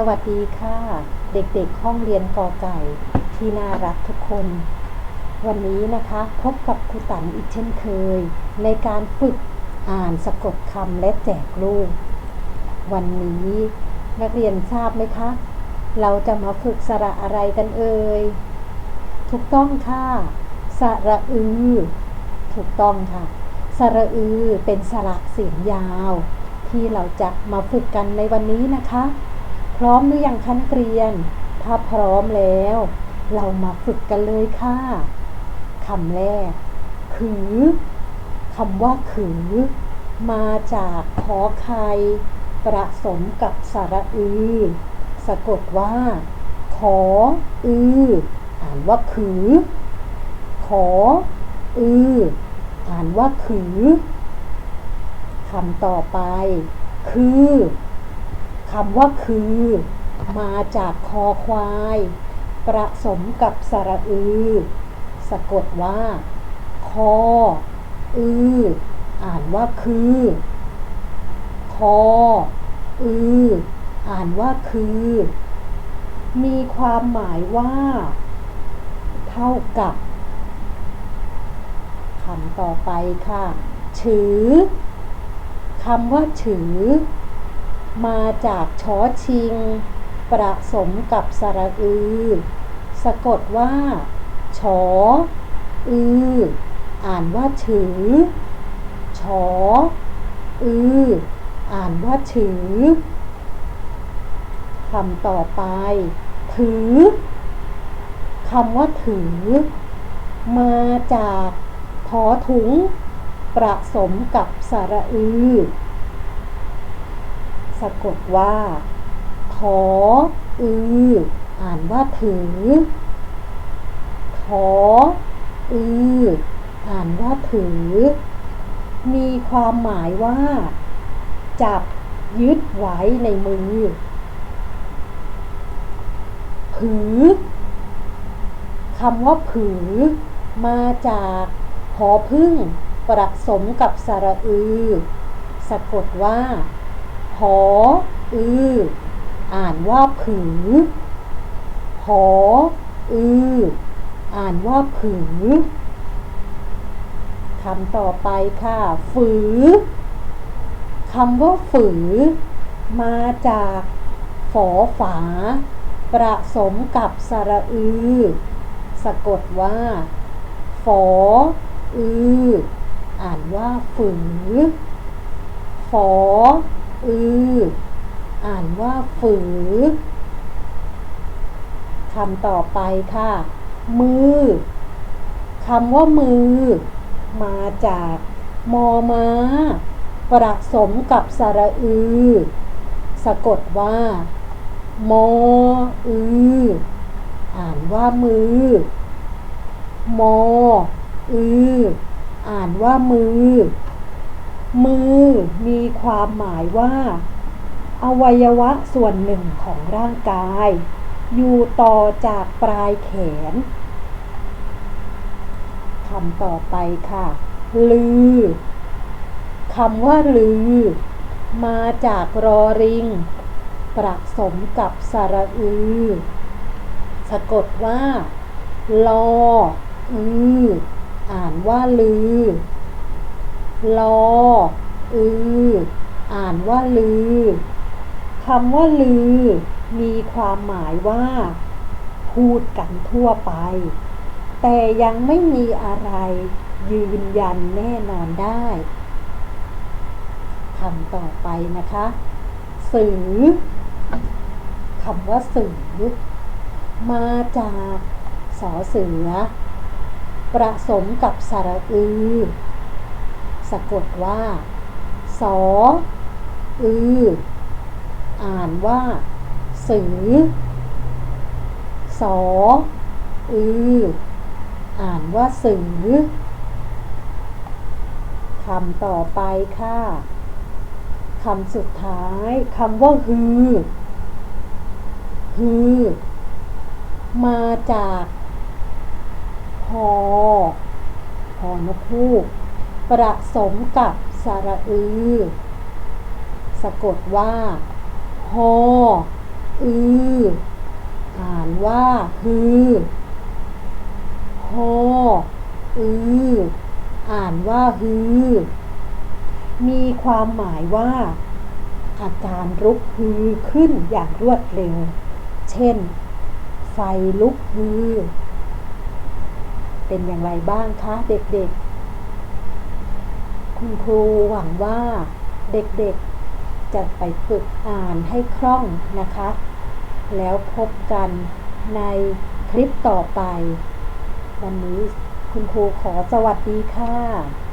สวัสดีค่ะ เด็กๆห้องเรียนกอไก่ที่น่ารักทุกคน วันนี้นะคะพบกับครูตันอีกเช่นเคย ในการฝึกอ่านสะกดคำและแจกรูปวันนี้นักเรียนทราบไหมคะ เราจะมาฝึกสระอะไรกันเอ่ยถูกต้องค่ะ สระอือ ถูกต้องค่ะ สระอือเป็นสระเสียงยาว ที่เราจะมาฝึกกันในวันนี้นะคะ พร้อมหรือยังคะนักเรียน ถ้าพร้อมแล้ว เรามาฝึกกันเลยค่ะคำแรกขือคำว่าขือ มาจากขอไข่ประสมกับสระอือ สะกดว่า ขอ อือ อ่านว่าขือ ขอ อือ อ่านว่าขือคำต่อไป คือ คำว่าคือ มาจากคอควาย ประสมกับสระอือ สะกดว่า คอ อือ อ่านว่าคือ คอ อือ อ่านว่าคือ มีความหมายว่า เท่ากับคำต่อไปค่ะ ถือคำว่าถือ มาจากชอชิง ประสมกับสระอือ สะกดว่าชออือ อ่านว่าถือชออือ อ่านว่าถือคำต่อไป ถือคำว่าถือ มาจากทอถุง ประสมกับสระอือ สะกดว่า ทอ อือ อ่านว่าถือ ทอ อือ อ่านว่าถือ มีความหมายว่า จับยึดไว้ในมือ ผือคำว่าผือ มาจากหอพึ่งประสมกับสระอือ สะกดว่า หออือ อ่านว่าผือหออือ อ่านว่าผือคำต่อไปค่ะ ฝือคำว่าฝือ มาจากฝอฝา ประสมกับสระอือ สะกดว่า ฝอ อือ อ่านว่าฝือ ฝอ อือ อ่านว่าฝือคำต่อไปค่ะ มือคำว่ามือ มาจากมอมาประสมกับสระอือ สะกดว่า มออือ อ่านว่ามือ มออือ อ่านว่ามือ มือมีความหมายว่า อวัยวะส่วนหนึ่งของร่างกาย อยู่ต่อจากปลายแขนคำต่อไปค่ะ ลือคำว่าลือ มาจากรอริง ประสมกับสระอือ สะกดว่า ลอ อือ อ่านว่าลือ ลอ อือ อ่านว่าลือคำว่าลือ มีความหมายว่า พูดกันทั่วไป แต่ยังไม่มีอะไรยืนยันแน่นอนได้คำต่อไปนะคะ สื่อคำว่าสื่อ มาจากสอเสือ ประสมกับสระอือ สะกดว่าสออือ อ่านว่า สือสออือ อ่านว่าสือคำต่อไปค่ะคำสุดท้ายคำว่าฮือ ฮือ มาจากพอพอนกฮูก ประสมกับสระอือ สะกดว่าฮออือ อ่านว่าฮือฮออือ อ่านว่าฮือ มีความหมายว่า อาการลุกฮือขึ้นอย่างรวดเร็ว เช่น ไฟลุกฮือ เป็นอย่างไรบ้างคะเด็กๆ คุณครูหวังว่าเด็กๆจะไปฝึกอ่านให้คล่องนะคะ แล้วพบกันในคลิปต่อไป วันนี้คุณครูขอสวัสดีค่ะ